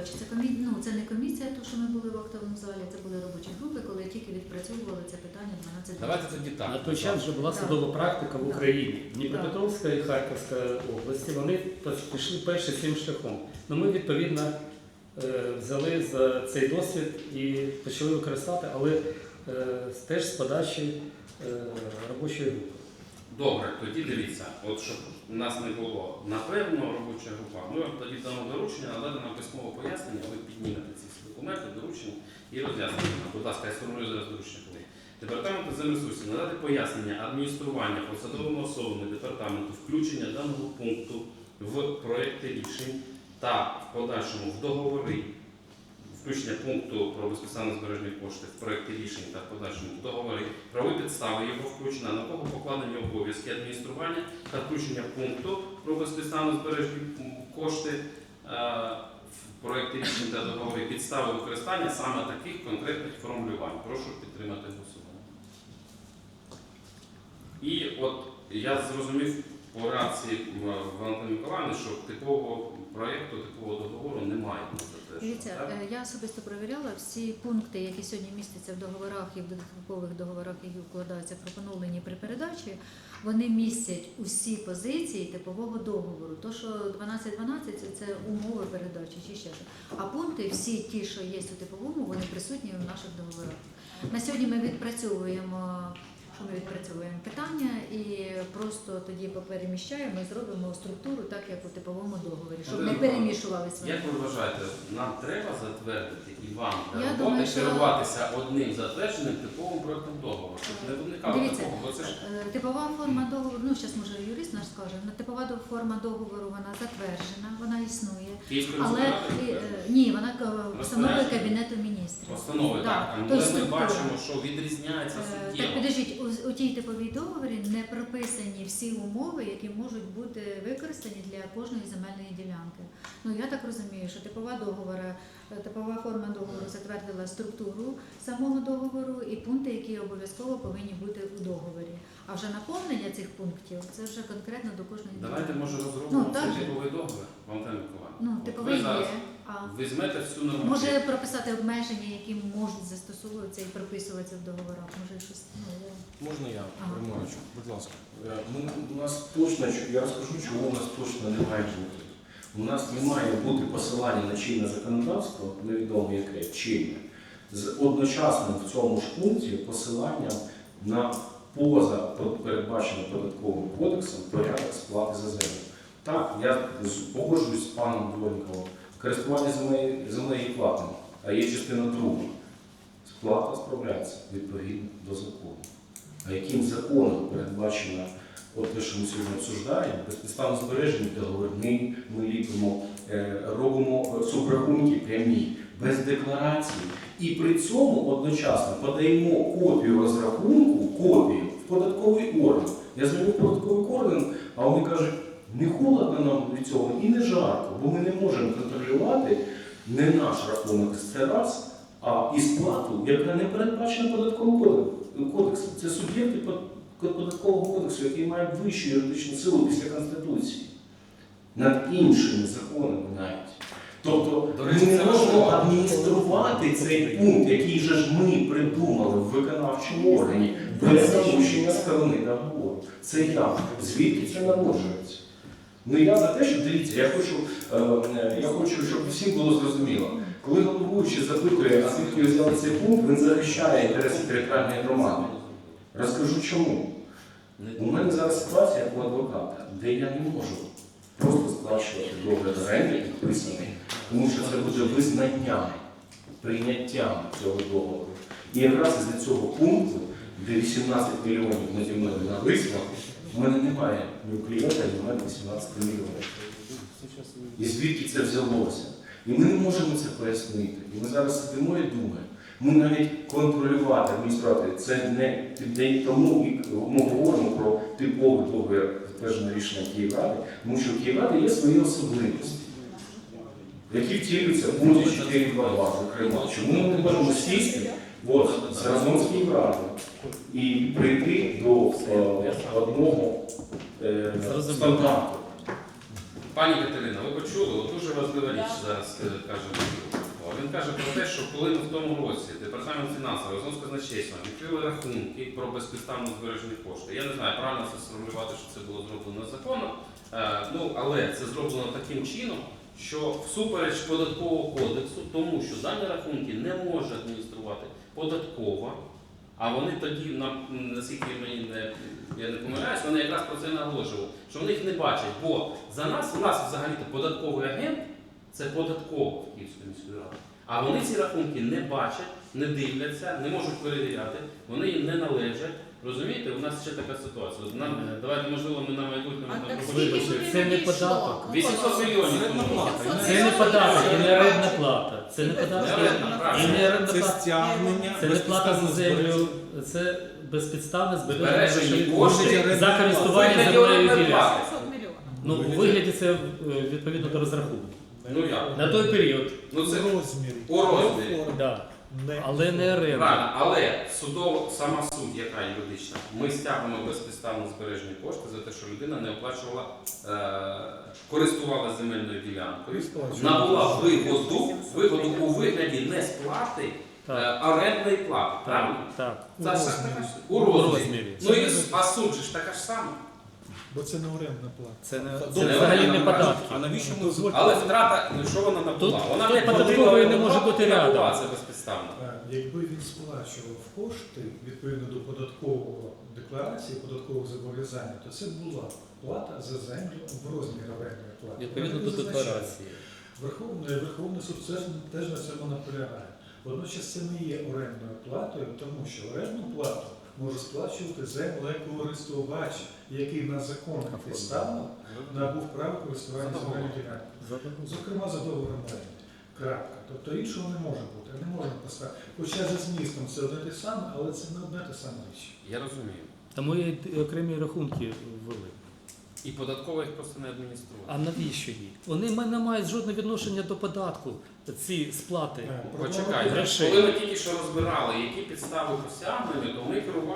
кажучи, це комі... ну, це не комісія, то що ми були в актовому залі, це були робочі групи, коли тільки відпрацьовували це питання 12 Давайте тоді так. На той час вже була судова практика в Україні. Дніпропетровська і Харківська області вони пішли перші цим шляхом. Ну ми відповідно е, взяли за цей досвід і почали використати, але е, теж з подачі е, робочої групи. Добре, тоді дивіться, от щоб у нас не було напевно робоча група, ми вам тоді дамо доручення, надати нам письмове пояснення, ви піднімете ці документи, доручення і роз'яснення. Будь ласка, я сформулюю зараз доручення коли. Департаменту землересурсів надати пояснення адміністрування посадовими особами департаменту включення даного пункту в проекти рішень та в подальшому в договори включення пункту про безпідставне збережені кошти в проєкті рішень та в подальшому договорі, правові підстави його включення, на кого покладені обов'язки адміністрування та включення пункту про безпідставне збережені кошти е, в проєкті рішень та договорі, підстави використання саме таких конкретних формулювань. Прошу підтримати голосування. І от я зрозумів по рації Валентини Миколаївни, що типового проєкту, типового договору немає. Дивіться, е, я особисто перевіряла всі пункти, які сьогодні містяться в договорах і в додаткових договорах, які вкладаються про поновлення при передачі, вони містять усі позиції типового договору. То, що 12.12 це умови передачі чи ще що. А пункти, всі ті, що є у типовому, вони присутні в наших договорах. На сьогодні ми відпрацьовуємо. Що ми відпрацьовуємо питання і просто тоді попереміщаємо і зробимо структуру так, як у типовому договорі, щоб не перемішувалися. Як ви вважаєте, нам треба затвердити і вам Я роботи думаю, що- керуватися одним затвердженим типовим проектом договору? Щоб не виникало Дивіться, такого, бо це ж Е, Типова форма договору, ну зараз може юрист наш скаже, типова до- форма договору вона затверджена, вона існує. Але ради е, ні, вона е, Розпорядження? Кабінету міністрів. постанови, так. то Але ми структура. бачимо, що відрізняється Е, Так суттєво. підождіть, у, у тій типовій договорі не прописані всі умови, які можуть бути використані для кожної земельної ділянки. Ну я так розумію, що типова договора, е, типова форма договору затвердила структуру самого договору і пункти, які обов'язково повинні бути у договорі. А вже наповнення цих пунктів це вже конкретно до кожної Давайте, може, Ну, розробимо так цей типовий договір, Валентина Миколаївна. Ну, типовий ви зараз є. А візьмете всю нормативу. може прописати обмеження, які можуть застосовуватися і прописуватися в договорах. Може щось ну, я- Можна я, Ага. Романовичу, будь ласка. Е, Ми, у нас точно, я розкажу, чому у нас точно немає. У нас не має бути посилання на чинне законодавство, невідомо яке, чинне, з одночасним в цьому ж пункті посиланням на поза передбаченим податковим кодексом порядок сплати за землю. Так, я погоджуюсь з паном Дворніковим. Користування землею, землею а є частина друга. Сплата справляється відповідно до закону. А яким законом передбачено от те, що ми сьогодні обсуждаємо, безпідставно збережені договори, ми, ліпимо, е, робимо е, субрахунки прямі, без декларації. І при цьому одночасно подаємо копію розрахунку, копію в податковий орган. Я дзвоню в податковий орган, а вони кажуть, не холодно нам від цього і не жарко, бо ми не можемо контролювати не наш рахунок це раз, а і сплату, яка не передбачена податковим кодексом. Це суб'єкти податкового кодексу, який має вищу юридичну силу після Конституції, над іншими законами навіть. Тобто До ми не можемо важливо. адмініструвати цей пункт, який же ж ми придумали в виконавчому органі, без залучення сторони договору. Це як? Звідки це народжується? Ну я за те, що дивіться, я хочу, е, я хочу, щоб всім було зрозуміло. Коли головуючий запитує, а звідки взяли цей пункт, він захищає інтереси територіальної громади. Розкажу чому. У мене зараз ситуація як у адвоката, де я не можу просто сплачувати догляд оренди підписаний, тому що це буде визнанням, прийняттям цього договору. І якраз із цього пункту, де 18 мільйонів наді мною нависло, в мене немає ні у клієнта, ні в мене 18 мільйонів. І звідки це взялося? І ми не можемо це пояснити. І ми зараз сидимо і думаємо. Ми навіть контролювати адмініструвати це не піддає тому, і ми говоримо про типовий договір затверджене рішення Київради, тому що у Київради є свої особливості, які втілюються в пункті 4.2.2, зокрема. Чому ми не можемо сісти от, разом з Київрадою і прийти до е, одного е, стандарту? Пані Катерина, ви почули, от дуже важлива річ зараз е, каже. Він каже про те, що коли ми в тому році департамент фінансів разом з казначейством відкрили рахунки про безпідставно збережені кошти. Я не знаю, правильно це сформулювати, що це було зроблено законно, е, ну але це зроблено таким чином, що всупереч податкового кодексу, тому що дані рахунки не може адмініструвати податкова. А вони тоді, на- наскільки мені не, я не помиляюсь, вони якраз про це наголошували, що вони їх не бачать. Бо за нас, у нас взагалі-то податковий агент це податково в Київської міської ради. А вони ці рахунки не бачать, не дивляться, не можуть перевіряти, вони їм не належать. Розумієте, у нас ще така ситуація. Нам, давайте, можливо, ми на майбутнє А нам так Вибачте, це не податок. 800 мільйонів. Це не податок і не орендна плата. Це не податок і не орендна Це плата. стягнення. Це не плата за землю, це безпідставне збереження кошти за користування землею орендної ділянкою. плати. 500 мільйонів. Ну, у вигляді це е, відповідно до розрахунку. Ну як? На той період, Ну це розмірі. у розмірі. да. Не. але не оренда. Правильно, але судово, сама суть, яка юридична, ми стягуємо безпідставно збережені кошти за те, що людина не оплачувала, е, користувалася земельною ділянкою, набула вигоду, вигоду у вигляді не сплати Так. е, орендної плати. Правильно? Так, У Це ж розмірі. така ж- у У розмірі. розмірі. Ну і а суд же ж така ж сама. Бо це не орендна плата. Це не Це це взагалі не податки. А навіщо ми дозвольте? Але втрата, ну що вона набула? Тут- вона тут не податкової не може бути набула, рядом. Це безпідставно. Е, Якби він сплачував кошти відповідно до податкового декларації, податкового зобов'язання, то це була плата за землю в розмірі орендної плати. Відповідно Вона до не декларації. Верховний, Верховний суд теж, теж на цьому наполягає. Водночас це не є орендною платою, тому що орендну плату може сплачувати землекористувач, який на законних підставах набув право користування земельною ділянкою. Зокрема, за договором оренди. Крапка. Тобто іншого не може бути. Не можна поставити. Хоча за змістом це одне те саме, але це не одне те саме річ. Я розумію. Тому є окремі рахунки ввели. І податково їх просто не адмініструє. А навіщо їх? Вони не мають жодного відношення до податку, ці сплати. Е, Почекайте, Грошей. коли ми тільки що розбирали, які підстави посягнення, то ми керували.